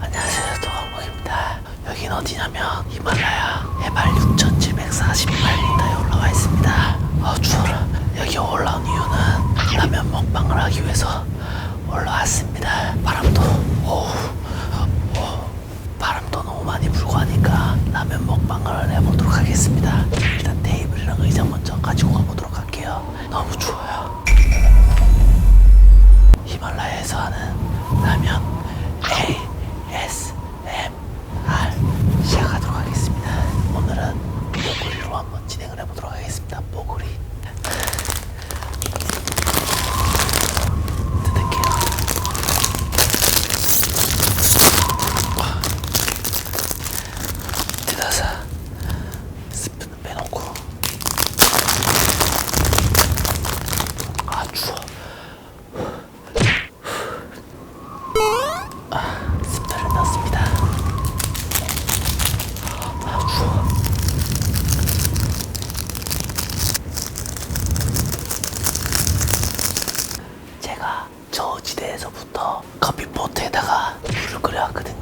안녕하세요 도광목입니다. 여긴 어디냐면 히말라야 해발 6748m에 올라와 있습니다. 아 추워라. 여기 올라온 이유는 라면 먹방을 하기 위해서 올라왔습니다. 바람도 오우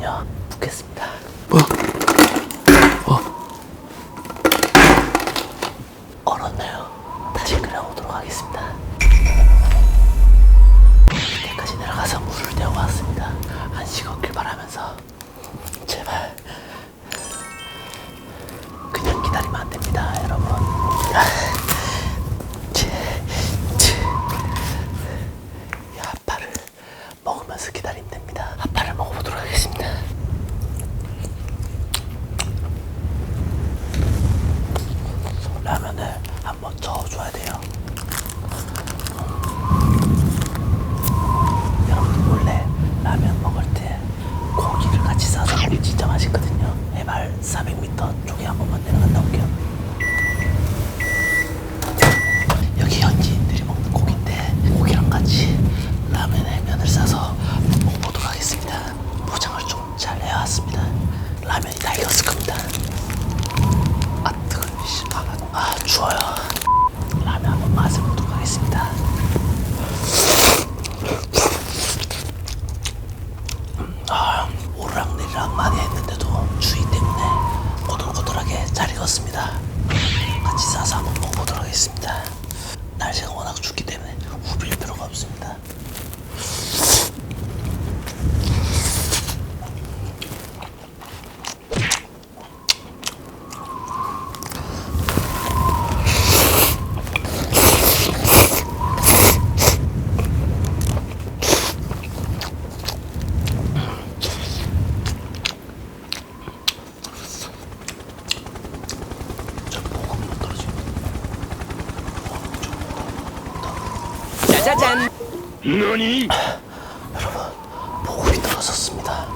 그러면 묻겠습니다. 먼저 저어줘야 돼요. 날씨가 워낙 춥기 때문에 후빌 필요가 없습니다. 짜잔. 너니? 아, 여러분, 보급이 떨어졌습니다.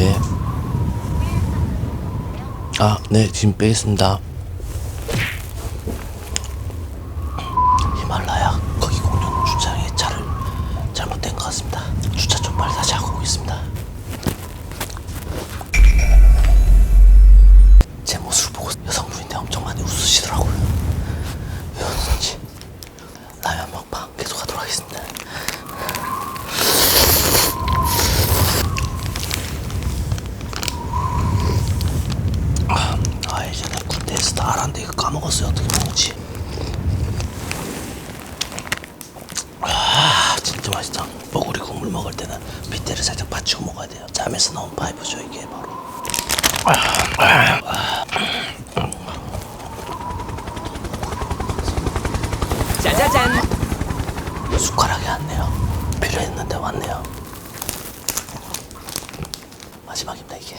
네. 아, 네, 지금 빼겠습니다. 맛있다 뽀구리 국물 먹을 때는 밑에를 살짝 받치고 먹어야 돼요. 잠에서 나온 파이브죠 이게 바로. 짜자잔. 숟가락이 왔네요. 필요했는데 왔네요. 마지막입니다 이게